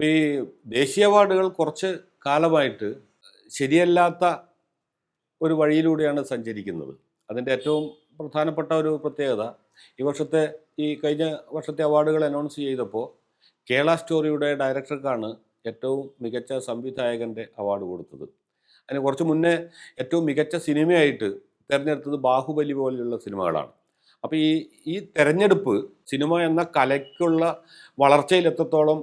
അപ്പോൾ ഈ ദേശീയ അവാർഡുകൾ കുറച്ച് കാലമായിട്ട് ശരിയല്ലാത്ത ഒരു വഴിയിലൂടെയാണ് സഞ്ചരിക്കുന്നത്. അതിന്റെ ഏറ്റവും പ്രധാനപ്പെട്ട ഒരു പ്രത്യേകത ഈ വർഷത്തെ ഈ കഴിഞ്ഞ വർഷത്തെ അവാർഡുകൾ അനൗൺസ് ചെയ്തപ്പോൾ കേരള സ്റ്റോറിയുടെ ഡയറക്ടർക്കാണ് ഏറ്റവും മികച്ച സംവിധായകന്റെ അവാർഡ് കൊടുത്തത്. അതിന് കുറച്ച് മുന്നേ ഏറ്റവും മികച്ച സിനിമയായിട്ട് തിരഞ്ഞെടുത്തത് ബാഹുബലി പോലെയുള്ള സിനിമകളാണ്. അപ്പോൾ ഈ ഈ തെരഞ്ഞെടുപ്പ് സിനിമ എന്ന കലയ്ക്കുള്ള വളർച്ചയിൽ എത്രത്തോളം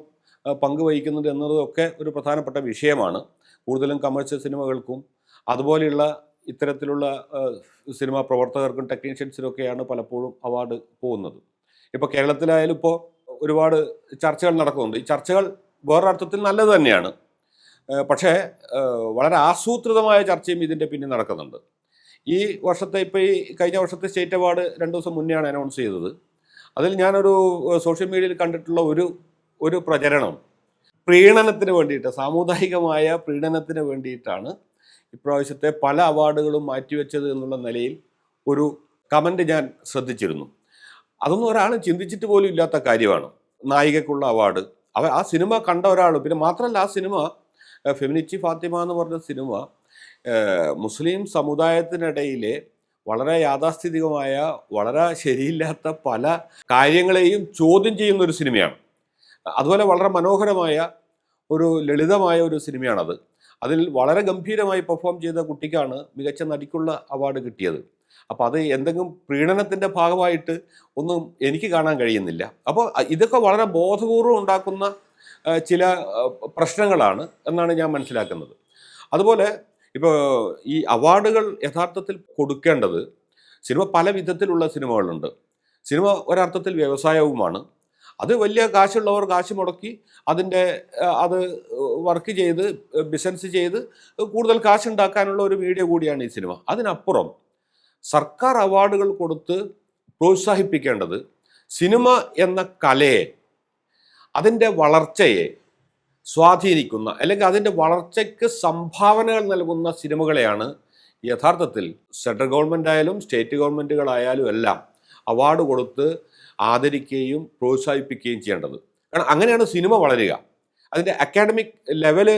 പങ്ക് വഹിക്കുന്നുണ്ട് എന്നതൊക്കെ ഒരു പ്രധാനപ്പെട്ട വിഷയമാണ്. കൂടുതലും കമേഴ്ഷ്യൽ സിനിമകൾക്കും അതുപോലെയുള്ള ഇത്തരത്തിലുള്ള സിനിമാ പ്രവർത്തകർക്കും ടെക്നീഷ്യൻസിനൊക്കെയാണ് പലപ്പോഴും അവാർഡ് പോകുന്നത്. ഇപ്പോൾ കേരളത്തിലായാലും ഇപ്പോൾ ഒരുപാട് ചർച്ചകൾ നടക്കുന്നുണ്ട്. ഈ ചർച്ചകൾ വേറൊരർത്ഥത്തിൽ നല്ലത് തന്നെയാണ്. പക്ഷേ വളരെ ആസൂത്രിതമായ ചർച്ചയും ഇതിന്റെ പിന്നിൽ നടക്കുന്നുണ്ട്. ഈ വർഷത്തെ ഇപ്പോൾ ഈ കഴിഞ്ഞ വർഷത്തെ സ്റ്റേറ്റ് അവാർഡ് രണ്ട് ദിവസം മുന്നെയാണ് അനൗൺസ് ചെയ്തത്. അതിൽ ഞാനൊരു സോഷ്യൽ മീഡിയയിൽ കണ്ടിട്ടുള്ള ഒരു ഒരു പ്രചരണം. പ്രീണനത്തിന് വേണ്ടിയിട്ട് സാമുദായികമായ പ്രീണനത്തിന് വേണ്ടിയിട്ടാണ് ഇപ്രാവശ്യത്തെ പല അവാർഡുകളും മാറ്റിവെച്ചത് എന്നുള്ള നിലയിൽ ഒരു കമന്റ് ഞാൻ ശ്രദ്ധിച്ചിരുന്നു. അതൊന്നും ഒരാൾ ചിന്തിച്ചിട്ട് പോലും ഇല്ലാത്ത കാര്യമാണ്. നായികക്കുള്ള അവാർഡ്. അവ ആ സിനിമ കണ്ട ഒരാൾ പിന്നെ മാത്രമല്ല ആ സിനിമ ഫെമിനിച്ചി ഫാത്തിമ എന്ന് പറഞ്ഞ സിനിമ മുസ്ലിം സമുദായത്തിനിടയിലെ വളരെ യാഥാസ്ഥിതികമായ വളരെ ശരിയില്ലാത്ത പല കാര്യങ്ങളെയും ചോദ്യം ചെയ്യുന്ന ഒരു സിനിമയാണ്. അതുപോലെ വളരെ മനോഹരമായ ഒരു ലളിതമായ ഒരു സിനിമയാണത്. അതിൽ വളരെ ഗംഭീരമായി പെർഫോം ചെയ്ത കുട്ടിക്കാണ് മികച്ച നടിക്കുള്ള അവാർഡ് കിട്ടിയത്. അപ്പോൾ അത് എന്തെങ്കിലും പ്രീണനത്തിന്റെ ഭാഗമായിട്ട് ഒന്നും എനിക്ക് കാണാൻ കഴിയുന്നില്ല. അപ്പോൾ ഇതൊക്കെ വളരെ ബോധപൂർവം ഉണ്ടാക്കുന്ന ചില പ്രശ്നങ്ങളാണ് എന്നാണ് ഞാൻ മനസ്സിലാക്കുന്നത്. അതുപോലെ ഇപ്പോൾ ഈ അവാർഡുകൾ യഥാർത്ഥത്തിൽ കൊടുക്കേണ്ടത് സിനിമ പല വിധത്തിലുള്ള സിനിമകളുണ്ട്. സിനിമ ഒരർത്ഥത്തിൽ വ്യവസായവുമാണ്. അത് വലിയ കാശുള്ളവർ കാശ് മുടക്കി അതിന്റെ അത് വർക്ക് ചെയ്ത് ബിസിനസ് ചെയ്ത് കൂടുതൽ കാശുണ്ടാക്കാനുള്ള ഒരു മീഡിയ കൂടിയാണ് ഈ സിനിമ. അതിനപ്പുറം സർക്കാർ അവാർഡുകൾ കൊടുത്ത് പ്രോത്സാഹിപ്പിക്കേണ്ടത് സിനിമ എന്ന കലയെ അതിന്റെ വളർച്ചയെ സ്വാധീനിക്കുന്ന അല്ലെങ്കിൽ അതിന്റെ വളർച്ചയ്ക്ക് സംഭാവനകൾ നൽകുന്ന സിനിമകളെയാണ് യഥാർത്ഥത്തിൽ സെൻട്രൽ ഗവൺമെന്റ് ആയാലും സ്റ്റേറ്റ് ഗവൺമെന്റുകളായാലും എല്ലാം അവാർഡ് കൊടുത്ത് ആദരിക്കുകയും പ്രോത്സാഹിപ്പിക്കുകയും ചെയ്യേണ്ടത്. കാരണം അങ്ങനെയാണ് സിനിമ വളരുക. അതിന്റെ അക്കാഡമിക് ലെവൽ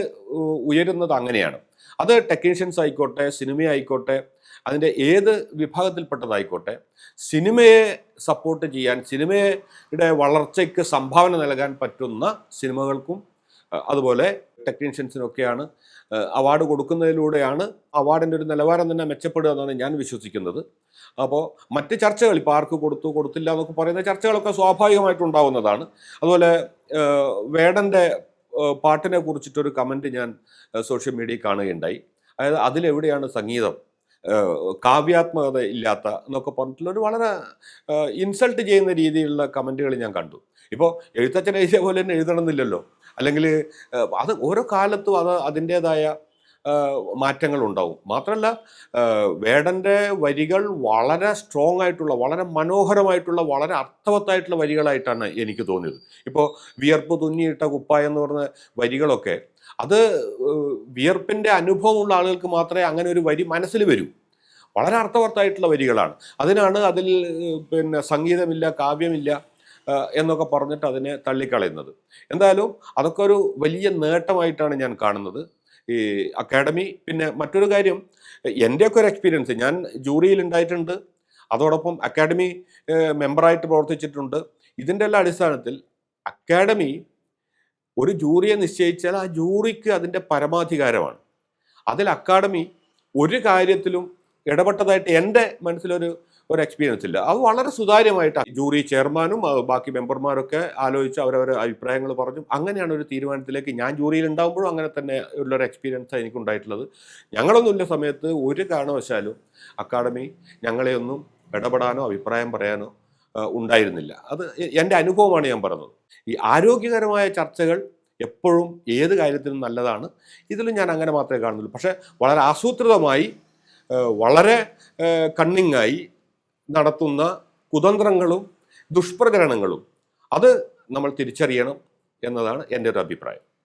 ഉയരുന്നത് അങ്ങനെയാണ്. അത് ടെക്നീഷ്യൻസ് ആയിക്കോട്ടെ സിനിമ ആയിക്കോട്ടെ അതിന്റെ ഏത് വിഭാഗത്തിൽപ്പെട്ടതായിക്കോട്ടെ സിനിമയെ സപ്പോർട്ട് ചെയ്യാൻ സിനിമയുടെ വളർച്ചയ്ക്ക് സംഭാവന നൽകാൻ പറ്റുന്ന സിനിമകൾക്കും അതുപോലെ ടെക്നീഷ്യൻസിനൊക്കെയാണ് അവാർഡ് കൊടുക്കുന്നതിലൂടെയാണ് അവാർഡിന്റെ ഒരു നിലവാരം തന്നെ മെച്ചപ്പെടുക എന്നാണ് ഞാൻ വിശ്വസിക്കുന്നത്. അപ്പോൾ മറ്റ് ചർച്ചകൾ ഇപ്പോൾ ആർക്ക് കൊടുത്തു കൊടുത്തില്ല എന്നൊക്കെ പറയുന്ന ചർച്ചകളൊക്കെ സ്വാഭാവികമായിട്ടുണ്ടാവുന്നതാണ്. അതുപോലെ വേടന്റെ പാട്ടിനെ കുറിച്ചിട്ടൊരു കമന്റ് ഞാൻ സോഷ്യൽ മീഡിയയിൽ കാണുകയുണ്ടായി. അതായത് അതിലെവിടെയാണ് സംഗീതം കാവ്യാത്മകത ഇല്ലാത്ത എന്നൊക്കെ പറഞ്ഞിട്ടുള്ള ഒരു വളരെ ഇൻസൾട്ട് ചെയ്യുന്ന രീതിയിലുള്ള കമന്റുകൾ ഞാൻ കണ്ടു. ഇപ്പോൾ എഴുത്തച്ഛൻ എഴുതിയ പോലെ തന്നെ എഴുതണമെന്നില്ലല്ലോ. അല്ലെങ്കിൽ അത് ഓരോ കാലത്തും അത് അതിന്റേതായ മാറ്റങ്ങൾ ഉണ്ടാവും മാത്രമല്ല വേടന്റെ വരികൾ വളരെ സ്ട്രോങ് ആയിട്ടുള്ള വളരെ മനോഹരമായിട്ടുള്ള വളരെ അർത്ഥവത്തായിട്ടുള്ള വരികളായിട്ടാണ് എനിക്ക് തോന്നിയത്. ഇപ്പോൾ വിയർപ്പ് തുന്നിയിട്ട കുപ്പായ എന്ന് പറഞ്ഞ വരികളൊക്കെ അത് വിയർപ്പിന്റെ അനുഭവമുള്ള ആളുകൾക്ക് മാത്രമേ അങ്ങനെ ഒരു വരി മനസ്സിൽ വരൂ. വളരെ അർത്ഥവത്തായിട്ടുള്ള വരികളാണ്. അതിനാണ് അതിൽ പിന്നെ സംഗീതമില്ല കാവ്യമില്ല എന്നൊക്കെ പറഞ്ഞിട്ട് അതിനെ തള്ളിക്കളയുന്നത്. എന്തായാലും അതൊക്കെ ഒരു വലിയ നേട്ടമായിട്ടാണ് ഞാൻ കാണുന്നത്. ഈ അക്കാഡമി പിന്നെ മറ്റൊരു കാര്യം എന്റെയൊക്കെ ഒരു എക്സ്പീരിയൻസ് ഞാൻ ജൂറിയിൽ ഉണ്ടായിട്ടുണ്ട് അതോടൊപ്പം അക്കാഡമി മെമ്പറായിട്ട് പ്രവർത്തിച്ചിട്ടുണ്ട്. ഇതിന്റെ എല്ലാം അടിസ്ഥാനത്തിൽ അക്കാഡമി ഒരു ജൂറിയെ നിശ്ചയിച്ചാൽ ആ ജൂറിക്ക് അതിന്റെ പരമാധികാരമാണ്. അതിൽ അക്കാഡമി ഒരു കാര്യത്തിലും ഇടപെട്ടതായിട്ട് എന്റെ മനസ്സിലൊരു ഒരു എക്സ്പീരിയൻസ് ഇല്ല. അത് വളരെ സുതാര്യമായിട്ട്. ജൂറി ചെയർമാനും ബാക്കി മെമ്പർമാരൊക്കെ ആലോചിച്ച് അവരവരെ അഭിപ്രായങ്ങൾ പറഞ്ഞു. അങ്ങനെയാണ് ഒരു തീരുമാനത്തിലേക്ക് ഞാൻ ജൂറിയിൽ ഉണ്ടാകുമ്പോഴും അങ്ങനെ തന്നെ ഉള്ളൊരു എക്സ്പീരിയൻസ് എനിക്ക് ഉണ്ടായിട്ടുള്ളത് ഞങ്ങളൊന്നുമില്ല സമയത്ത്. ഒരു കാരണവശാലും അക്കാഡമി ഞങ്ങളെയൊന്നും ഇടപെടാനോ അഭിപ്രായം പറയാനോ ഉണ്ടായിരുന്നില്ല. അത് എന്റെ അനുഭവമാണ് ഞാൻ പറഞ്ഞത്. ഈ ആരോഗ്യകരമായ ചർച്ചകൾ എപ്പോഴും ഏത് കാര്യത്തിനും നല്ലതാണ്. ഇതിലും ഞാൻ അങ്ങനെ മാത്രമേ കാണുന്നുള്ളൂ. പക്ഷേ വളരെ ആസൂത്രിതമായി വളരെ കണ്ണിങ്ങായി നടത്തുന്ന കുതന്ത്രങ്ങളും ദുഷ്പ്രചരണങ്ങളും. അത് നമ്മൾ തിരിച്ചറിയണം എന്നതാണ് എന്റെ ഒരു അഭിപ്രായം.